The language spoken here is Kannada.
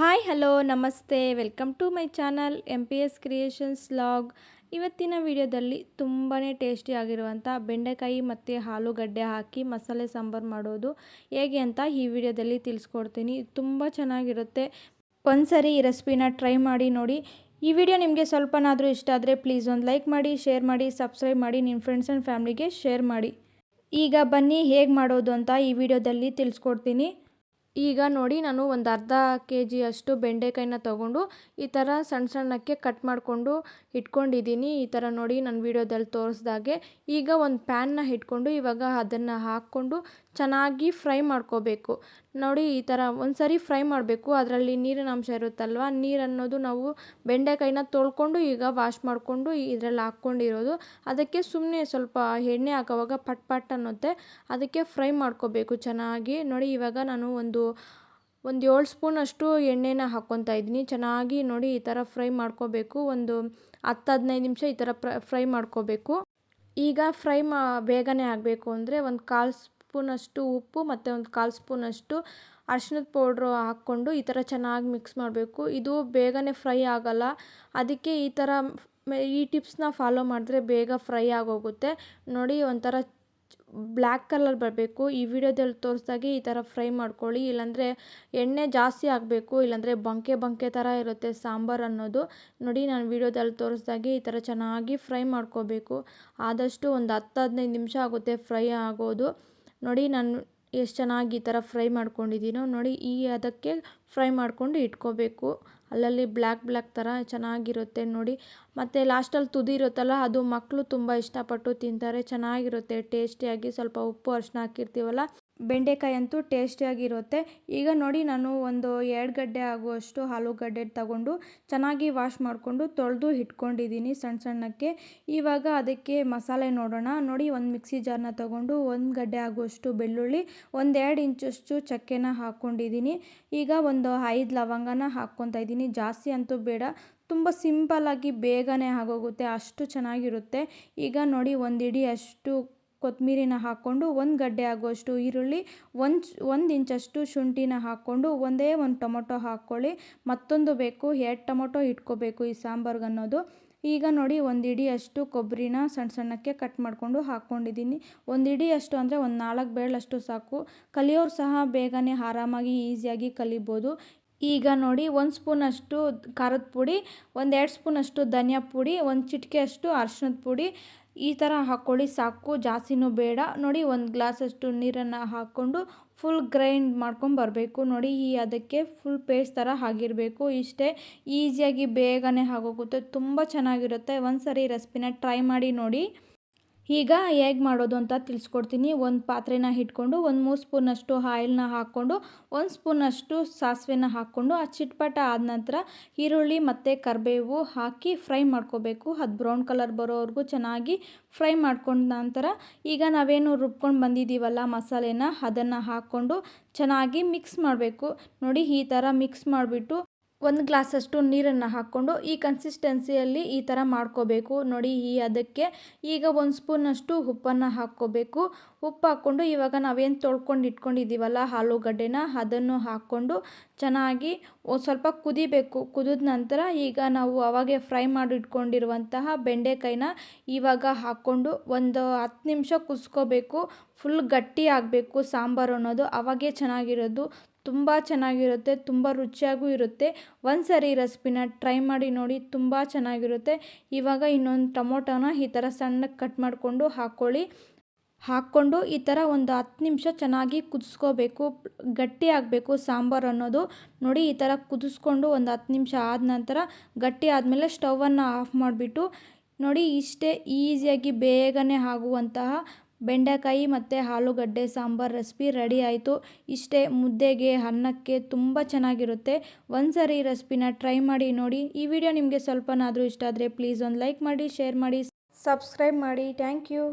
ಹಾಯ್ ಹಲೋ ನಮಸ್ತೆ welcome to my channel M P S creations log ಇವತ್ತಿನ ವಿಡಿಯೋದಲ್ಲಿ ತುಂಬಾ ಟೇಸ್ಟಿಯಾಗಿರುವಂಥ ಬೆಂಡೆಕಾಯಿ ಮತ್ತು ಆಲೂಗಡ್ಡೆ ಹಾಕಿ ಮಸಾಲೆ ಸಾಂಬಾರು ಮಾಡೋದು ಹೇಗೆ ಅಂತ ಈ ವಿಡಿಯೋದಲ್ಲಿ ತಿಳಿಸ್ಕೊಡ್ತೀನಿ. ತುಂಬ ಚೆನ್ನಾಗಿರುತ್ತೆ. ಒಂದ್ಸರಿ ಈ ರೆಸಿಪಿನ ಟ್ರೈ ಮಾಡಿ ನೋಡಿ. ಈ ವಿಡಿಯೋ ನಿಮಗೆ ಸ್ವಲ್ಪನಾದರೂ ಇಷ್ಟ ಆದರೆ ಪ್ಲೀಸ್ ಒಂದು ಲೈಕ್ ಮಾಡಿ ಶೇರ್ ಮಾಡಿ ಸಬ್ಸ್ಕ್ರೈಬ್ ಮಾಡಿ ನಿಮ್ಮ ಫ್ರೆಂಡ್ಸ್ ಆ್ಯಂಡ್ ಫ್ಯಾಮ್ಲಿಗೆ ಶೇರ್ ಮಾಡಿ. ಈಗ ಬನ್ನಿ ಹೇಗೆ ಮಾಡೋದು ಅಂತ ಈ ವಿಡಿಯೋದಲ್ಲಿ ತಿಳಿಸ್ಕೊಡ್ತೀನಿ. ಈಗ ನೋಡಿ ನಾನು ಒಂದು ಅರ್ಧ ಕೆ ಜಿಯಷ್ಟು ಬೆಂಡೆಕಾಯಿನ ತೊಗೊಂಡು ಈ ಥರ ಸಣ್ಣ ಸಣ್ಣಕ್ಕೆ ಕಟ್ ಮಾಡಿಕೊಂಡು ಇಟ್ಕೊಂಡಿದ್ದೀನಿ. ಈ ಥರ ನೋಡಿ ನನ್ನ ವೀಡಿಯೋದಲ್ಲಿ ತೋರಿಸ್ದಾಗೆ. ಈಗ ಒಂದು ಪ್ಯಾನ್ನ ಇಟ್ಕೊಂಡು ಇವಾಗ ಅದನ್ನು ಹಾಕ್ಕೊಂಡು ಚೆನ್ನಾಗಿ ಫ್ರೈ ಮಾಡ್ಕೋಬೇಕು. ನೋಡಿ, ಈ ಥರ ಒಂದು ಸರಿ ಫ್ರೈ ಮಾಡಬೇಕು. ಅದರಲ್ಲಿ ನೀರಿನ ಅಂಶ ಇರುತ್ತಲ್ವ? ನೀರು ಅನ್ನೋದು ನಾವು ಬೆಂಡೆಕಾಯಿನ ತೊಳ್ಕೊಂಡು ಈಗ ವಾಶ್ ಮಾಡಿಕೊಂಡು ಇದರಲ್ಲಿ ಹಾಕ್ಕೊಂಡಿರೋದು. ಅದಕ್ಕೆ ಸುಮ್ಮನೆ ಸ್ವಲ್ಪ ಎಣ್ಣೆ ಹಾಕೋವಾಗ ಪಟ್ ಪಟ್ ಅನ್ನುತ್ತೆ. ಅದಕ್ಕೆ ಫ್ರೈ ಮಾಡ್ಕೋಬೇಕು ಚೆನ್ನಾಗಿ. ನೋಡಿ, ಇವಾಗ ನಾನು ಒಂದು ಒಂದು ಏಳು ಸ್ಪೂನಷ್ಟು ಎಣ್ಣೆನ ಹಾಕ್ಕೊತಾ ಇದ್ದೀನಿ. ಚೆನ್ನಾಗಿ ನೋಡಿ, ಈ ಥರ ಫ್ರೈ ಮಾಡ್ಕೋಬೇಕು. ಒಂದು ಹತ್ತು, ಹದಿನೈದು ನಿಮಿಷ ಈ ಥರ ಫ್ರೈ ಮಾಡ್ಕೋಬೇಕು. ಈಗ ಫ್ರೈ ಮಾ, ಬೇಗನೆ ಆಗಬೇಕು ಅಂದರೆ ಒಂದು ಕಾಲು ಸ್ಪೂನಷ್ಟು ಉಪ್ಪು ಮತ್ತು ಒಂದು ಕಾಲು ಸ್ಪೂನಷ್ಟು ಅರ್ಶಿಣದ ಪೌಡ್ರು ಹಾಕ್ಕೊಂಡು ಈ ಥರ ಚೆನ್ನಾಗಿ ಮಿಕ್ಸ್ ಮಾಡಬೇಕು. ಇದು ಬೇಗನೆ ಫ್ರೈ ಆಗೋಲ್ಲ. ಅದಕ್ಕೆ ಈ ಥರ ಈ ಟಿಪ್ಸ್ನ ಫಾಲೋ ಮಾಡಿದ್ರೆ ಬೇಗ ಫ್ರೈ ಆಗೋಗುತ್ತೆ. ನೋಡಿ, ಒಂಥರ ಬ್ಲ್ಯಾಕ್ ಕಲರ್ ಬರಬೇಕು. ಈ ವಿಡಿಯೋದಲ್ಲಿ ತೋರಿಸ್ದಾಗೆ ಈ ಥರ ಫ್ರೈ ಮಾಡ್ಕೊಳ್ಳಿ. ಇಲ್ಲಾಂದರೆ ಎಣ್ಣೆ ಜಾಸ್ತಿ ಆಗಬೇಕು ಇಲ್ಲಾಂದರೆ ಬಂಕೆ ಬಂಕೆ ಥರ ಇರುತ್ತೆ ಸಾಂಬಾರು ಅನ್ನೋದು. ನೋಡಿ, ನಾನು ವಿಡಿಯೋದಲ್ಲಿ ತೋರಿಸ್ದಾಗೆ ಈ ಥರ ಚೆನ್ನಾಗಿ ಫ್ರೈ ಮಾಡ್ಕೋಬೇಕು. ಆದಷ್ಟು ಒಂದು ಹತ್ತು ಹದಿನೈದು ನಿಮಿಷ ಆಗುತ್ತೆ ಫ್ರೈ ಆಗೋದು. ನೋಡಿ ನಾನು ಎಷ್ಟು ಚೆನ್ನಾಗಿ ಈ ಥರ ಫ್ರೈ ಮಾಡ್ಕೊಂಡಿದ್ದೀನೋ ನೋಡಿ ಈ ಅದಕ್ಕೆ ಫ್ರೈ ಮಾಡಿಕೊಂಡು ಇಟ್ಕೋಬೇಕು. ಅಲ್ಲಲ್ಲಿ ಬ್ಲ್ಯಾಕ್ ಬ್ಲ್ಯಾಕ್ ಥರ ಚೆನ್ನಾಗಿರುತ್ತೆ ನೋಡಿ. ಮತ್ತು ಲಾಸ್ಟಲ್ಲಿ ತುದಿ ಇರುತ್ತಲ್ಲ ಅದು ಮಕ್ಕಳು ತುಂಬ ಇಷ್ಟಪಟ್ಟು ತಿಂತಾರೆ. ಚೆನ್ನಾಗಿರುತ್ತೆ, ಟೇಸ್ಟಿಯಾಗಿ ಸ್ವಲ್ಪ ಉಪ್ಪು ಅರಿಶಿನ ಹಾಕಿರ್ತೀವಲ್ಲ ಬೆಂಡೆಕಾಯಿ ಅಂತೂ ಟೇಸ್ಟಿಯಾಗಿರುತ್ತೆ. ಈಗ ನೋಡಿ ನಾನು ಒಂದು ಎರಡು ಗಡ್ಡೆ ಆಗುವಷ್ಟು ಆಲೂಗಡ್ಡೆ ತಗೊಂಡು ಚೆನ್ನಾಗಿ ವಾಶ್ ಮಾಡಿಕೊಂಡು ತೊಳೆದು ಇಟ್ಕೊಂಡಿದ್ದೀನಿ ಸಣ್ಣ ಸಣ್ಣಕ್ಕೆ. ಇವಾಗ ಅದಕ್ಕೆ ಮಸಾಲೆ ನೋಡೋಣ. ನೋಡಿ ಒಂದು ಮಿಕ್ಸಿ ಜಾರ್ನ ತಗೊಂಡು ಒಂದು ಗಡ್ಡೆ ಆಗುವಷ್ಟು ಬೆಳ್ಳುಳ್ಳಿ ಒಂದೆರಡು ಇಂಚಷ್ಟು ಚಕ್ಕೆನ ಹಾಕ್ಕೊಂಡಿದ್ದೀನಿ ಈಗ ಒಂದು ಐದು ಲವಂಗನ ಹಾಕ್ಕೊತಾ ಇದ್ದೀನಿ. ಜಾಸ್ತಿ ಅಂತೂ ಬೇಡ, ತುಂಬ ಸಿಂಪಲ್ಲಾಗಿ ಬೇಗನೆ ಆಗೋಗುತ್ತೆ, ಅಷ್ಟು ಚೆನ್ನಾಗಿರುತ್ತೆ. ಈಗ ನೋಡಿ ಒಂದು ಇಡಿ ಅಷ್ಟು ಕೊತ್ತಂಬರಿನ ಹಾಕ್ಕೊಂಡು ಒಂದು ಗಡ್ಡೆ ಆಗುವಷ್ಟು ಈರುಳ್ಳಿ ಒಂದು ಒಂದು ಇಂಚಷ್ಟು ಶುಂಠಿನ ಹಾಕ್ಕೊಂಡು ಒಂದೇ ಒಂದು ಟೊಮೊಟೊ ಹಾಕ್ಕೊಳ್ಳಿ. ಮತ್ತೊಂದು ಬೇಕು, ಎರಡು ಟೊಮೊಟೊ ಇಟ್ಕೋಬೇಕು ಈ ಸಾಂಬಾರ್ಗೆ ಅನ್ನೋದು. ಈಗ ನೋಡಿ ಒಂದು ಇಡಿಯಷ್ಟು ಕೊಬ್ಬರಿನ ಸಣ್ಣ ಸಣ್ಣಕ್ಕೆ ಕಟ್ ಮಾಡಿಕೊಂಡು ಹಾಕ್ಕೊಂಡಿದ್ದೀನಿ. ಒಂದು ಇಡಿಯಷ್ಟು ಅಂದರೆ ಒಂದು ನಾಲ್ಕು ಬೇಳಷ್ಟು ಸಾಕು. ಕಲಿಯೋರು ಸಹ ಬೇಗನೆ ಆರಾಮಾಗಿ, ಈಸಿಯಾಗಿ ಕಲಿಬೋದು. ಈಗ ನೋಡಿ ಒಂದು ಸ್ಪೂನಷ್ಟು ಖಾರದ ಪುಡಿ, ಒಂದು ಎರಡು ಸ್ಪೂನಷ್ಟು ಧನಿಯಾ ಪುಡಿ, ಒಂದು ಚಿಟಿಕೆಯಷ್ಟು ಅರ್ಶಿಣದ ಪುಡಿ ಈ ಥರ ಹಾಕ್ಕೊಳ್ಳಿ ಸಾಕು, ಜಾಸ್ತಿನೂ ಬೇಡ. ನೋಡಿ, ಒಂದು ಗ್ಲಾಸಷ್ಟು ನೀರನ್ನು ಹಾಕ್ಕೊಂಡು ಫುಲ್ ಗ್ರೈಂಡ್ ಮಾಡ್ಕೊಂಬರಬೇಕು ನೋಡಿ, ಈ ಅದಕ್ಕೆ ಫುಲ್ ಪೇಸ್ಟ್ ಥರ ಆಗಿರಬೇಕು. ಇಷ್ಟೇ ಈಸಿಯಾಗಿ ಬೇಗನೆ ಆಗೋಗುತ್ತೆ. ತುಂಬ ಚೆನ್ನಾಗಿರುತ್ತೆ. ಒಂದು ಸರಿ ರೆಸಿಪಿನ ಟ್ರೈ ಮಾಡಿ ನೋಡಿ. ಈಗ ಹೇಗೆ ಮಾಡೋದು ಅಂತ ತಿಳಿಸ್ಕೊಡ್ತೀನಿ. ಒಂದು ಪಾತ್ರೆನ ಇಟ್ಕೊಂಡು ಒಂದು ಮೂರು ಸ್ಪೂನಷ್ಟು ಆಯಿಲ್ನ ಹಾಕ್ಕೊಂಡು, ಒಂದು ಸ್ಪೂನಷ್ಟು ಸಾಸಿವೆನ ಹಾಕ್ಕೊಂಡು, ಆ ಚಿಟ್ಪಟ ಆದ ನಂತರ ಈರುಳ್ಳಿ ಮತ್ತು ಕರಿಬೇವು ಹಾಕಿ ಫ್ರೈ ಮಾಡ್ಕೋಬೇಕು. ಅದು ಬ್ರೌನ್ ಕಲರ್ ಬರೋವರೆಗೂ ಚೆನ್ನಾಗಿ ಫ್ರೈ ಮಾಡ್ಕೊಂಡ ನಂತರ ಈಗ ನಾವೇನು ರುಬ್ಕೊಂಡು ಬಂದಿದ್ದೀವಲ್ಲ ಮಸಾಲೆನ, ಅದನ್ನು ಹಾಕ್ಕೊಂಡು ಚೆನ್ನಾಗಿ ಮಿಕ್ಸ್ ಮಾಡಬೇಕು. ನೋಡಿ ಈ ಥರ ಮಿಕ್ಸ್ ಮಾಡಿಬಿಟ್ಟು ಒಂದು ಗ್ಲಾಸಷ್ಟು ನೀರನ್ನು ಹಾಕ್ಕೊಂಡು ಈ ಕನ್ಸಿಸ್ಟೆನ್ಸಿಯಲ್ಲಿ ಈ ಥರ ಮಾಡ್ಕೋಬೇಕು. ನೋಡಿ, ಈ ಅದಕ್ಕೆ ಈಗ ಒಂದು ಸ್ಪೂನಷ್ಟು ಉಪ್ಪನ್ನು ಹಾಕ್ಕೋಬೇಕು. ಉಪ್ಪು ಹಾಕ್ಕೊಂಡು ಇವಾಗ ನಾವೇನು ತೊಳ್ಕೊಂಡು ಇಟ್ಕೊಂಡಿದ್ದೀವಲ್ಲ ಆಲೂಗಡ್ಡೆನ, ಅದನ್ನು ಹಾಕ್ಕೊಂಡು ಚೆನ್ನಾಗಿ ಸ್ವಲ್ಪ ಕುದಿಬೇಕು. ಕುದಿದ ನಂತರ ಈಗ ನಾವು ಅವಾಗೆ ಫ್ರೈ ಮಾಡಿ ಇಟ್ಕೊಂಡಿರುವಂತಹ ಬೆಂಡೆಕಾಯಿನ ಇವಾಗ ಹಾಕ್ಕೊಂಡು ಒಂದು ಹತ್ತು ನಿಮಿಷ ಕುದಿಸ್ಕೋಬೇಕು. ಫುಲ್ ಗಟ್ಟಿ ಆಗಬೇಕು ಸಾಂಬಾರು ಅನ್ನೋದು. ಅವಾಗೇ ಚೆನ್ನಾಗಿರೋದು. ತುಂಬ ಚೆನ್ನಾಗಿರುತ್ತೆ, ತುಂಬ ರುಚಿಯಾಗೂ ಇರುತ್ತೆ. ಒಂದು ಸರಿ ರೆಸಿಪಿನ ಟ್ರೈ ಮಾಡಿ ನೋಡಿ ತುಂಬ ಚೆನ್ನಾಗಿರುತ್ತೆ. ಇವಾಗ ಇನ್ನೊಂದು ಟೊಮೊಟೊನ ಈ ಥರ ಸಣ್ಣಕ್ಕೆ ಕಟ್ ಮಾಡಿಕೊಂಡು ಹಾಕ್ಕೊಳ್ಳಿ ಹಾಕ್ಕೊಂಡು ಈ ಥರ ಒಂದು ಹತ್ತು ನಿಮಿಷ ಚೆನ್ನಾಗಿ ಕುದಿಸ್ಕೋಬೇಕು. ಗಟ್ಟಿ ಆಗಬೇಕು ಸಾಂಬಾರು ಅನ್ನೋದು. ನೋಡಿ ಈ ಥರ ಕುದಿಸ್ಕೊಂಡು ಒಂದು ಹತ್ತು ನಿಮಿಷ ಆದ ನಂತರ ಗಟ್ಟಿ ಆದಮೇಲೆ ಸ್ಟವನ್ನು ಆಫ್ ಮಾಡಿಬಿಟ್ಟು ನೋಡಿ ಇಷ್ಟೇ ಈಸಿಯಾಗಿ ಬೇಗನೆ ಆಗುವಂತಹ ಬೆಂಡೆಕಾಯಿ ಮತ್ತು ಆಲೂಗಡ್ಡೆ, ಸಾಂಬಾರು ರೆಸಿಪಿ ರೆಡಿ ಆಯಿತು. ಇಷ್ಟೇ ಮುದ್ದೆಗೆ, ಅನ್ನಕ್ಕೆ ತುಂಬ ಚೆನ್ನಾಗಿರುತ್ತೆ. ಒಂದು ಸರಿ ಈ ರೆಸಿಪಿನ ಟ್ರೈ ಮಾಡಿ ನೋಡಿ. ಈ ವಿಡಿಯೋ ನಿಮಗೆ ಸ್ವಲ್ಪನಾದರೂ ಇಷ್ಟ ಆದರೆ ಪ್ಲೀಸ್ ಒಂದು ಲೈಕ್ ಮಾಡಿ ಶೇರ್ ಮಾಡಿ ಸಬ್ಸ್ಕ್ರೈಬ್ ಮಾಡಿ. Thank you